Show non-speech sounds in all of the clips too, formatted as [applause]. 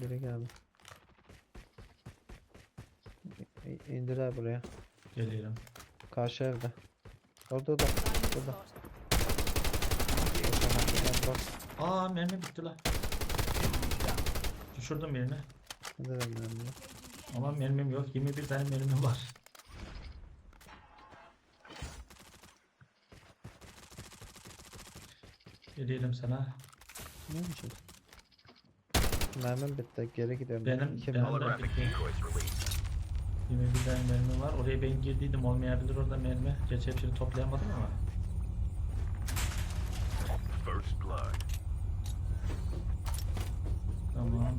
Biri geldi. İ- buraya. Geliyorum. Karşı evde. Orada da. Burada. Aa mermi bitti la. Düşürdüm birini. Ne dedim ben bunu? Ama mermim yok. 21 tane mermim var. Geliyorum sana. Ne biçim? Mermim bitti. Geri gidiyorum. Benim- İki benim- mermi. Released. 21 tane mermi var. Oraya ben girdiydim olmayabilir orada mermi. Gerçi hepsini toplayamadım ama. First blood. Tamam.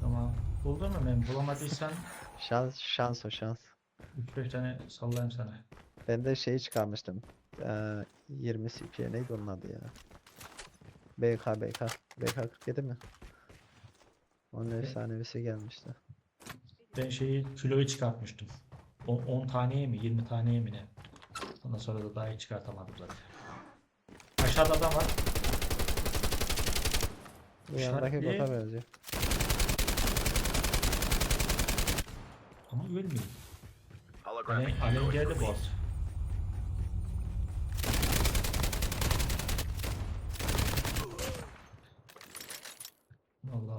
Tamam. Buldun mu mermi? Bulamadıysan [laughs] Şans, şans o şans. 3-5 tane sallayayım sana. Ben de şeyi çıkarmıştım. Ee, 20 CP neydi onun adı ya? BK BK. BK 47 mi? Onun efsanevisi gelmişti. Ben şeyi kiloyu çıkartmıştım. O- 10 taneye mi 20 taneye mi ne? Ondan sonra da daha iyi çıkartamadım zaten. Aşağıda adam var. Bu yandaki bota benziyor. Ama ölmüyor. Alen, alen geldi released.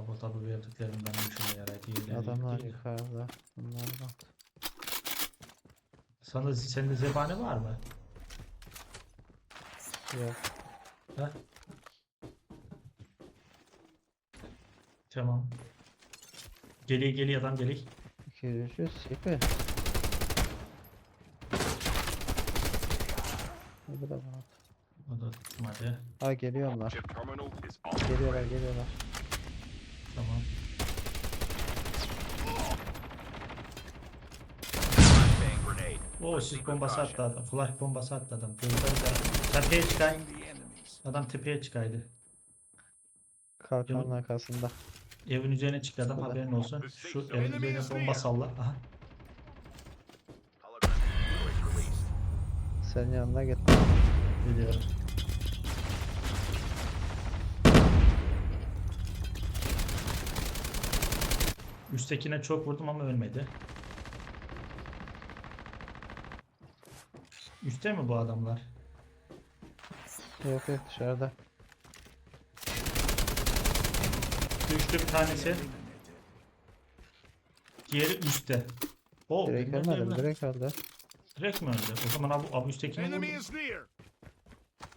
Bota bu verdiklerimden şuna yarar değil. Adamlar yukarıda. Bunlar bak. Sana sende zebani var mı? Yok. Ha? Tamam. Geliyor geliyor adam geliyor. 200 CP. Bu da var. O da tutmadı. Ha geliyorlar. Geliyorlar geliyorlar. Tamam. Bang grenade. O sis bombası attı adam. Flash bombası attı adam. Tepeye çıkay. Adam tepeye çıkaydı. Kalkanın arkasında. Evin üzerine çıktı adam haberin olsun. Şu evin üzerine bomba salla. Aha. Senin yanına git. Biliyorum. Üsttekine çok vurdum ama ölmedi. Üste mi bu adamlar? Yok yok dışarıda. Düştü bir tanesi. Diğeri üstte. O Direkt ölmedim direkt öldü. Direkt mi öldü? O zaman abi, abi üsttekini Enemy vurdum.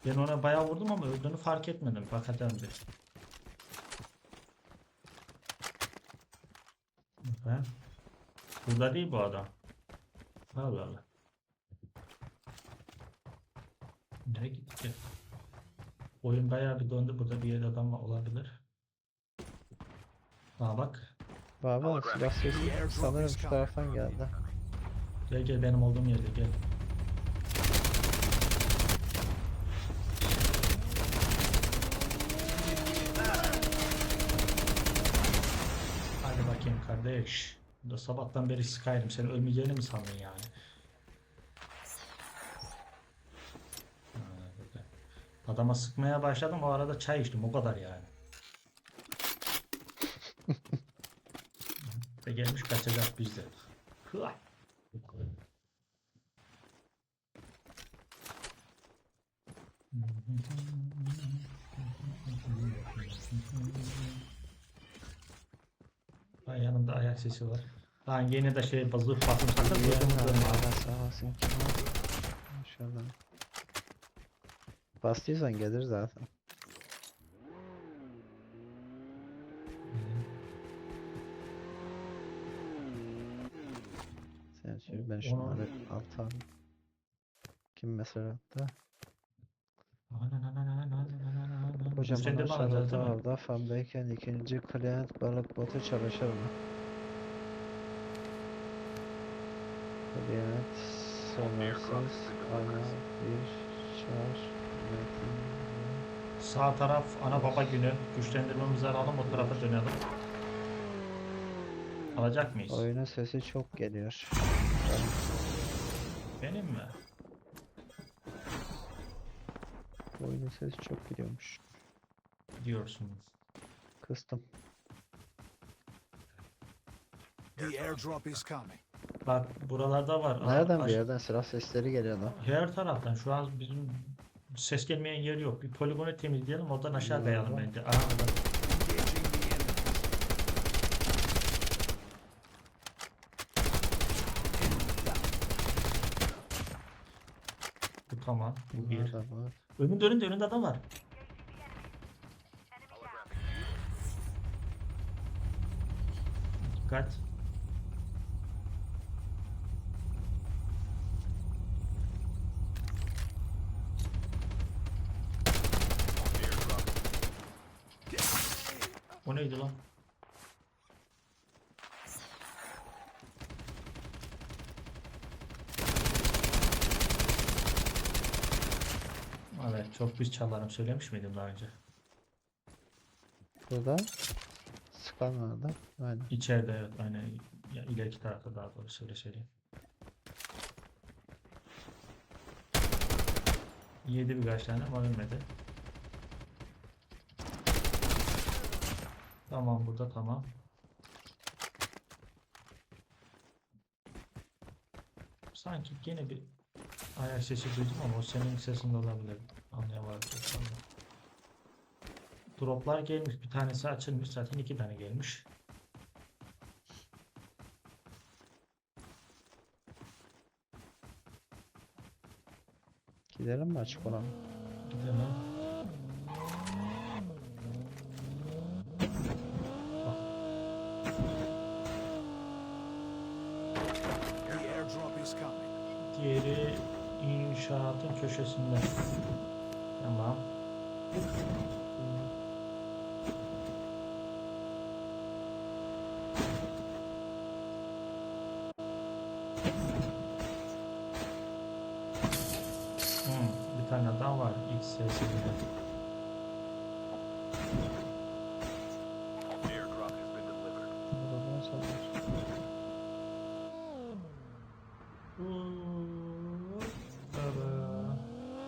Ben ona bayağı vurdum ama öldüğünü fark etmedim. Bakacağım bir. Ben. Burada değil bu adam. Allah Allah. Nereye gitti ki? Oyun bayağı bir döndü. Burada bir yerde adam olabilir. Aa bak. Baba silah sesi sanırım şu taraftan geldi. Gel gel benim olduğum yerde gel. Hadi bakayım kardeş. Burada sabahtan beri sıkaydım. Sen ölmeyeceğini mi sandın yani? Adama sıkmaya başladım. O arada çay içtim. O kadar yani. [laughs] Ve gelmiş kaçacak bizde. Hıa. Ha, yanımda ayak sesi var. Lan yine de şey bazı patım. Yiyelim abi Allah sağ var? Maşallah. Bastıysan gelir zaten. Sen şöyle ben şunları altam. Kim mesela attı? Hocam Sen de bana aşağıda değil mi? Famdayken ikinci klient balık botu çalışır mı? Klient sınırsız ana bir şarj metin Sağ taraf ana baba günü. Güçlendirmemizi alalım o tarafa dönelim. Alacak mıyız? Oyunun sesi çok geliyor. Benim mi? Oyunun sesi çok gidiyormuş. Diyorsun. Kıstım. The airdrop is coming. Bak buralarda var. Nereden aş- bir yerden silah sesleri geliyor lan. Her taraftan. Şu an bizim ses gelmeyen yer yok. Bir poligonu temizleyelim. Oradan aşağı kayalım bence. Aha, bak. Engaging the enemy. Bu tamam. Bu bir. Nerede var? Önünde önünde önünde adam var. Dikkat. O neydi lan? Evet çok pis çalarım söylemiş miydim daha önce? Burada. Sıkan vardı. Aynen. İçeride evet aynen ya, ileriki tarafta daha doğrusu öyle söyleyeyim. Yedi birkaç tane ama ölmedi. Tamam burada tamam. Sanki gene bir ayak sesi duydum ama o senin sesin de olabilir. Anlayamadım. Droplar gelmiş. Bir tanesi açılmış. Zaten iki tane gelmiş. Gidelim mi açık olan? Gidelim. Diğeri inşaatın köşesinde. Tamam. Tane adam var sonra.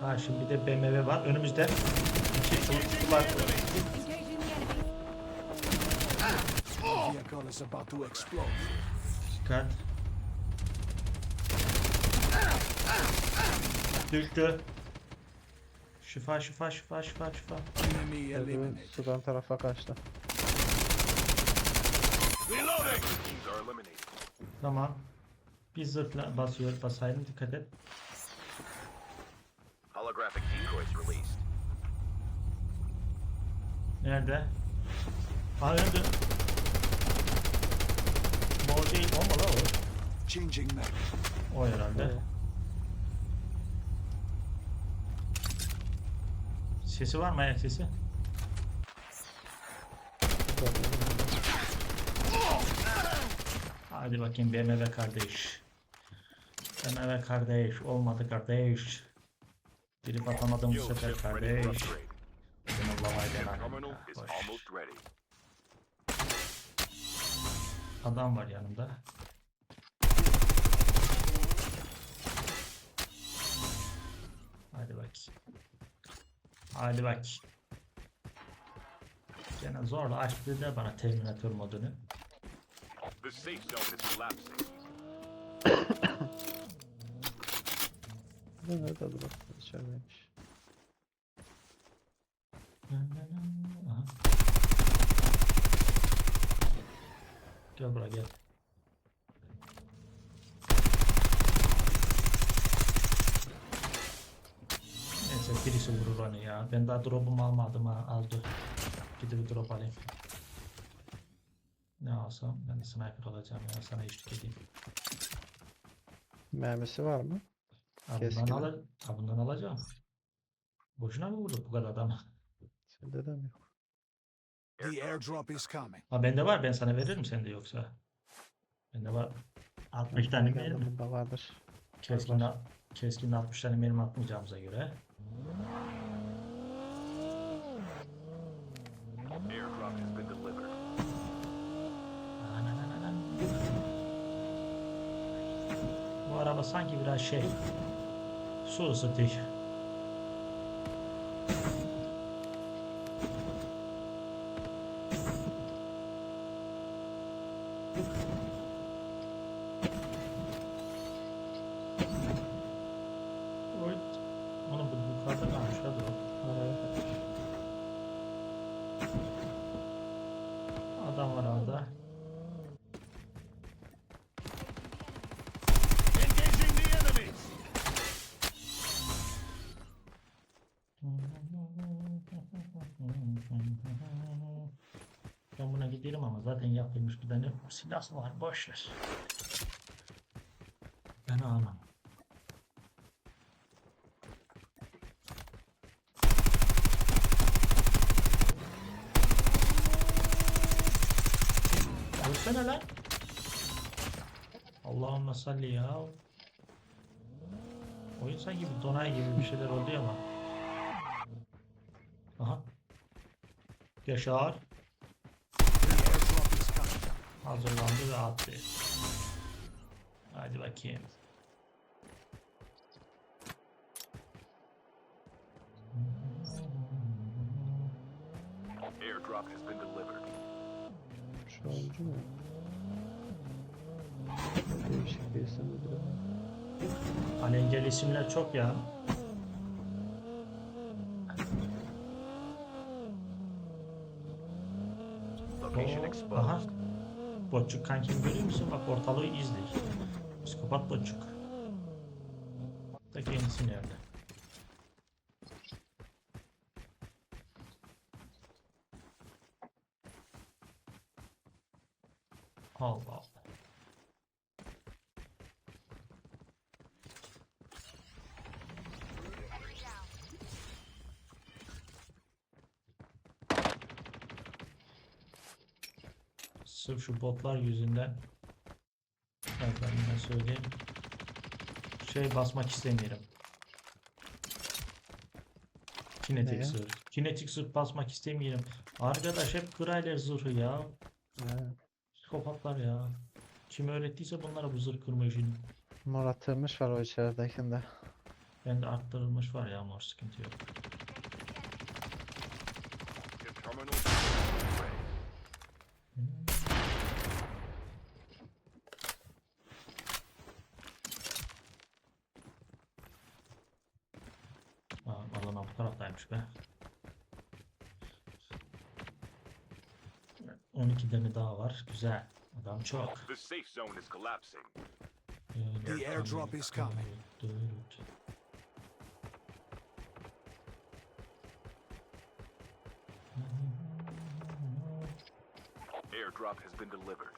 Ha şimdi bir de BMW var önümüzde. İki çocuklar. Engaging the enemy. The vehicle is about to explode. Dikkat. Düştü. Şifa şifa şifa şifa şifa. Eliminated. sudan tarafa kaçtı. Tamam. Bir zırhla basıyor basayım dikkat et. Holographic decoys released. Nerede? Aa öldü. Mor değil mu la o? Changing map. O herhalde. Evet. Sesi var mı ayak sesi? Hadi bakayım BMW kardeş. BMW kardeş. Olmadı kardeş. Dirip atamadım bu sefer kardeş. upgrade. Beni Allah'a Ship emanet terminal ya, is boş. almost ready. Adam var yanımda. Hadi bak. Hadi bak. Gene zorla açtı da bana Terminator modunu. Bu nerede durup içerideymiş. Aha. Gel buraya gel. Birisi vurur onu ya. Ben daha drop'umu almadım ha. Aldı. Gidip drop alayım. Ne alsam? Ben de sniper alacağım ya. Sana eşlik edeyim. Mermisi var mı? Ha, bundan, Keskin. ala ha, bundan alacağım. Boşuna mı vurduk bu kadar adam? Sende de mi yok? The airdrop is coming. Ha bende var. Ben sana veririm sende yoksa. Bende var. 60 tane benim. Bunda vardır. Keskin, keskin 60 tane benim atmayacağımıza göre. Bu araba sanki biraz şey. Su ısıtıyor. Yukarıda kalmış hadi o. Evet. Adam var orada. Engaging the enemies! Ben buna giderim ama zaten yapılmış bir tane silah var boş ver. Ben almam. Ölsene lan. Allahümme salli ya. Oyun sanki bir donay gibi bir şeyler oluyor ama. Aha. Yaşar The airdrop is coming. Hazırlandı ve attı. Hadi bakayım. Airdrop has been delivered. Oldu mu? Değişik bir isim midir? Alengel isimler çok ya. Location exposed. Aha. Botçuk kankim görüyor musun? Bak ortalığı izle. Psikopat botçuk. Da kendisi nerede? Allah Allah. Sırf şu botlar yüzünden ben söyleyeyim. Şey basmak istemiyorum. Kinetik Neye? zırh. Kinetik zırh basmak istemiyorum. Arkadaş hep Grayler zırhı ya. Evet. Psikopatlar ya. Kim öğrettiyse bunlara bu zırh kırma işini. Mor atılmış var o içeridekinde. Bende arttırılmış var ya mor sıkıntı yok. Alan alt taraftaymış be. 12 tane daha var. Güzel. Adam çok. The safe zone is collapsing. The airdrop is coming. Airdrop has been delivered.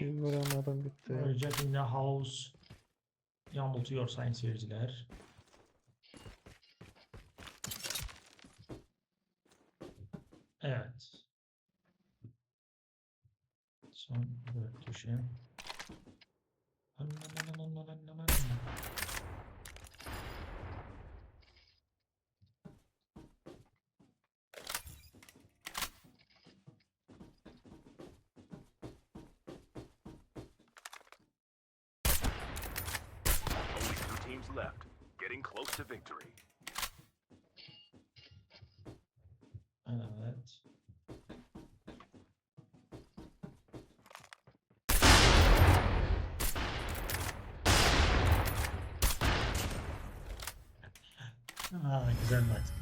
Bir vuramadım bitti. Jack in the House yanıltıyor sayın seyirciler. Evet. Son dört köşe. Close to victory. Evet. Aa, güzel maç.